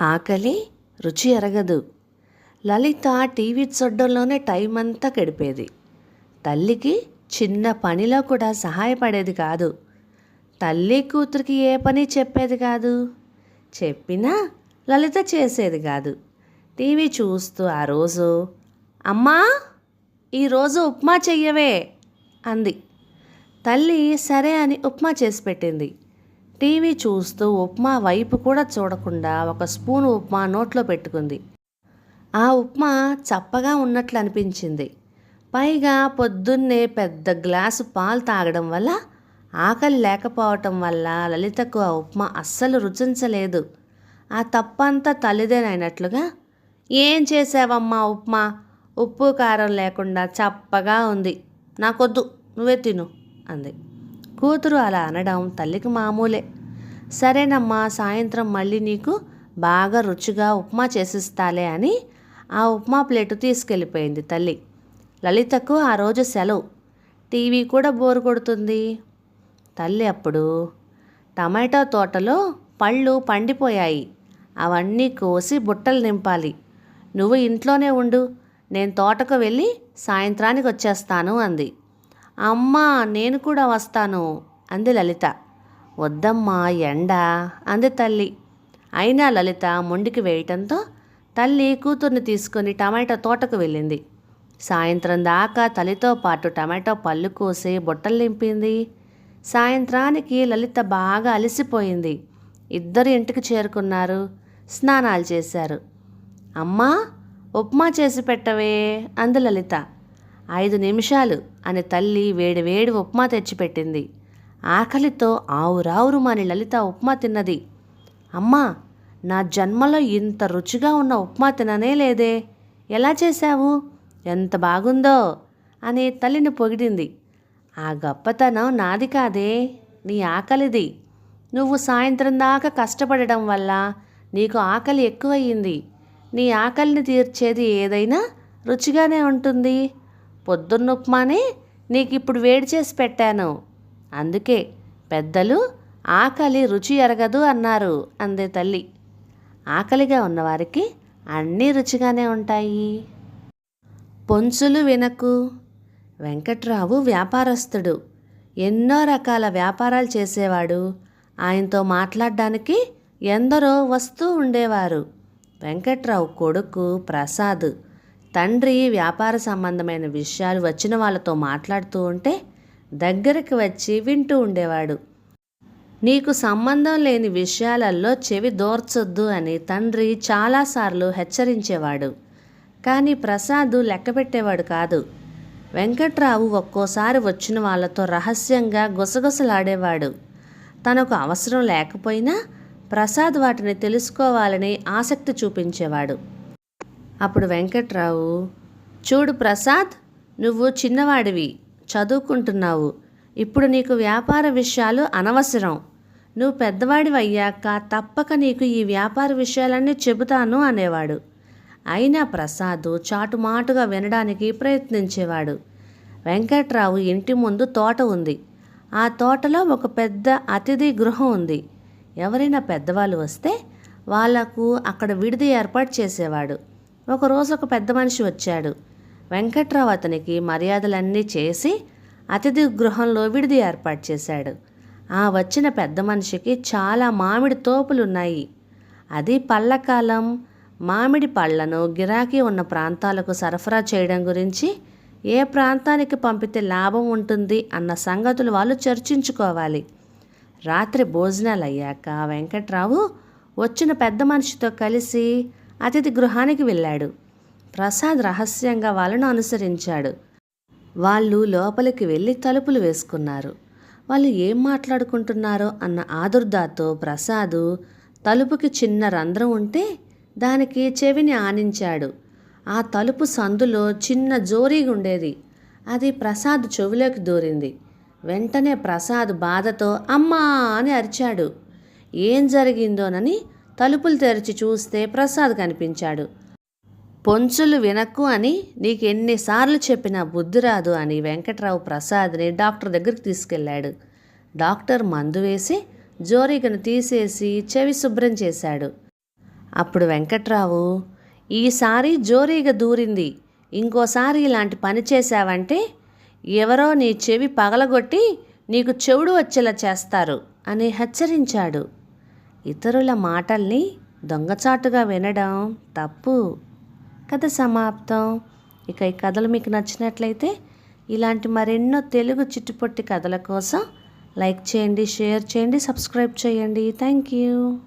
ఆకలి రుచి ఎరగదు. లలిత TV చూడడంలోనే time అంతా గడిపేది. తల్లికి చిన్న పనిలో కూడా సహాయపడేది కాదు. తల్లి కూతురికి ఏ పని చెప్పేది కాదు. చెప్పినా లలిత చేసేది కాదు. టీవీ చూస్తూ ఆ రోజు అమ్మా ఈరోజు ఉప్మా చెయ్యవే అంది. తల్లి సరే అని ఉప్మా చేసి పెట్టింది. టీవీ చూస్తూ ఉప్మా వైపు కూడా చూడకుండా ఒక స్పూన్ ఉప్మా నోట్లో పెట్టుకుంది. ఆ ఉప్మా చప్పగా ఉన్నట్లు అనిపించింది. పైగా పొద్దున్నే పెద్ద గ్లాసు పాలు తాగడం వల్ల ఆకలి లేకపోవటం వల్ల లలితకు ఆ ఉప్మా అస్సలు రుచించలేదు. ఆ తప్పంతా తల్లిదేనైనట్లుగా ఏం చేసావమ్మా ఉప్మా? ఉప్పు కారం లేకుండా చప్పగా ఉంది. నాకొద్దు నువ్వే తిను అంది. కూతురు అలా అనడం తల్లికి మామూలే. సరేనమ్మా సాయంత్రం మళ్ళీ నీకు బాగా రుచిగా ఉప్మా చేసిస్తాలే అని ఆ ఉప్మా ప్లేటు తీసుకెళ్ళిపోయింది తల్లి. లలితకు ఆ రోజు సెలవు. టీవీ కూడా బోరు కొడుతుంది. తల్లి అప్పుడు టమాటో తోటలో పళ్ళు పండిపోయాయి. అవన్నీ కోసి బుట్టలు నింపాలి. నువ్వు ఇంట్లోనే ఉండు. నేను తోటకు వెళ్ళి సాయంత్రానికి వచ్చేస్తాను అంది. అమ్మా నేను కూడా వస్తాను అంది లలిత. వద్దమ్మా ఎండ? అంది తల్లి. అయినా లలిత మొండికి వేయటంతో తల్లి కూతుర్ని తీసుకొని టమాటో తోటకు వెళ్ళింది. సాయంత్రం దాకా తల్లితో పాటు టమాటో పళ్ళు కోసి బుట్టలు నింపింది. సాయంత్రానికి లలిత బాగా అలసిపోయింది. ఇద్దరు ఇంటికి చేరుకున్నారు. స్నానాలు చేశారు. అమ్మా ఉప్మా చేసి పెట్టవే అంది లలిత. ఐదు నిమిషాలు అని తల్లి వేడి వేడి ఉప్మా తెచ్చిపెట్టింది. ఆకలితో ఆవురావురుమాని లలిత ఉప్మా తిన్నది. అమ్మా నా జన్మలో ఇంత రుచిగా ఉన్న ఉప్మా తిననే లేదే. ఎలా చేశావు? ఎంత బాగుందో అని తల్లిని పొగిడింది. ఆ గొప్పతనం నాది కాదే నీ ఆకలిది. నువ్వు సాయంత్రం దాకా కష్టపడడం వల్ల నీకు ఆకలి ఎక్కువయ్యింది. నీ ఆకలిని తీర్చేది ఏదైనా రుచిగానే ఉంటుంది. పొద్దున్న ఉప్మానే నీకు ఇప్పుడు వేడి చేసి పెట్టాను. అందుకే పెద్దలు ఆకలి రుచి ఎరగదు అన్నారు అందే తల్లి. ఆకలిగా ఉన్నవారికి అన్నీ రుచిగానే ఉంటాయి. పొంచులు వినకు. వెంకట్రావు వ్యాపారస్తుడు. ఎన్నో రకాల వ్యాపారాలు చేసేవాడు. ఆయనతో మాట్లాడడానికి ఎందరో వస్తూ ఉండేవారు. వెంకట్రావు కొడుకు ప్రసాద్. తండ్రి వ్యాపార సంబంధమైన విషయాలు వచ్చిన వాళ్ళతో మాట్లాడుతూ ఉంటే దగ్గరికి వచ్చి వింటూ ఉండేవాడు. నీకు సంబంధం లేని విషయాలలో చెవి దోర్చొద్దు అని తండ్రి చాలాసార్లు హెచ్చరించేవాడు. కానీ ప్రసాద్ లెక్కపెట్టేవాడు కాదు. వెంకట్రావు ఒక్కోసారి వచ్చిన వాళ్ళతో రహస్యంగా గుసగుసలాడేవాడు. తనకు అవసరం లేకపోయినా ప్రసాద్ వాటిని తెలుసుకోవాలని ఆసక్తి చూపించేవాడు. అప్పుడు వెంకట్రావు చూడు ప్రసాద్ నువ్వు చిన్నవాడివి. చదువుకుంటున్నావు. ఇప్పుడు నీకు వ్యాపార విషయాలు అనవసరం. నువ్వు పెద్దవాడివి అయ్యాక తప్పక నీకు ఈ వ్యాపార విషయాలన్నీ చెబుతాను అనేవాడు. అయినా ప్రసాద్ చాటుమాటుగా వినడానికి ప్రయత్నించేవాడు. వెంకట్రావు ఇంటి ముందు తోట ఉంది. ఆ తోటలో ఒక పెద్ద అతిథి గృహం ఉంది. ఎవరైనా పెద్దవాళ్ళు వస్తే వాళ్ళకు అక్కడ విడిది ఏర్పాటు చేసేవాడు. ఒకరోజు ఒక పెద్ద మనిషి వచ్చాడు. వెంకట్రావు అతనికి మర్యాదలన్నీ చేసి అతిథి గృహంలో విడిది ఏర్పాటు చేశాడు. ఆ వచ్చిన పెద్ద మనిషికి చాలా మామిడి తోపులున్నాయి. అది పళ్ళకాలం మామిడి పళ్ళను గిరాకీ ఉన్న ప్రాంతాలకు సరఫరా చేయడం గురించి ఏ ప్రాంతానికి పంపితే లాభం ఉంటుంది అన్న సంగతులు వాళ్ళు చర్చించుకోవాలి. రాత్రి భోజనాలు అయ్యాక వెంకట్రావు వచ్చిన పెద్ద మనిషితో కలిసి అతిథి గృహానికి వెళ్ళాడు. ప్రసాద్ రహస్యంగా వాళ్ళను అనుసరించాడు. వాళ్ళు లోపలికి వెళ్ళి తలుపులు వేసుకున్నారు. వాళ్ళు ఏం మాట్లాడుకుంటున్నారో అన్న ఆదుర్దాతో ప్రసాదు తలుపుకి చిన్న రంధ్రం ఉంటే దానికి చెవిని ఆనించాడు. ఆ తలుపు సందులో చిన్న జోరీగా ఉండేది అది ప్రసాద్ చెవిలోకి దూరింది. వెంటనే ప్రసాద్ బాధతో అమ్మా అని అరిచాడు. ఏం జరిగిందోనని తలుపులు తెరిచి చూస్తే ప్రసాద్ కనిపించాడు. పొంచులు వినక్కు అని నీకు ఎన్నిసార్లు చెప్పినా బుద్ధి రాదు అని వెంకట్రావు ప్రసాద్ని డాక్టర్ దగ్గరికి తీసుకెళ్ళాడు. డాక్టర్ మందు వేసి జోరికను తీసేసి చెవి శుభ్రం చేశాడు. అప్పుడు వెంకట్రావు ఈసారి జోరీగ దూరింది. ఇంకోసారి ఇలాంటి పని చేశావంటే ఎవరో నీ చెవి పగలగొట్టి నీకు చెవుడు వచ్చేలా చేస్తారు అని హెచ్చరించాడు. ఇతరుల మాటల్ని దొంగచాటుగా వినడం తప్పు. కథ సమాప్తం. ఇక ఈ కథలు మీకు నచ్చినట్లయితే ఇలాంటి మరెన్నో తెలుగు చిట్టుపొట్టి కథల కోసం లైక్ చేయండి షేర్ చేయండి సబ్స్క్రైబ్ చేయండి. Thank you.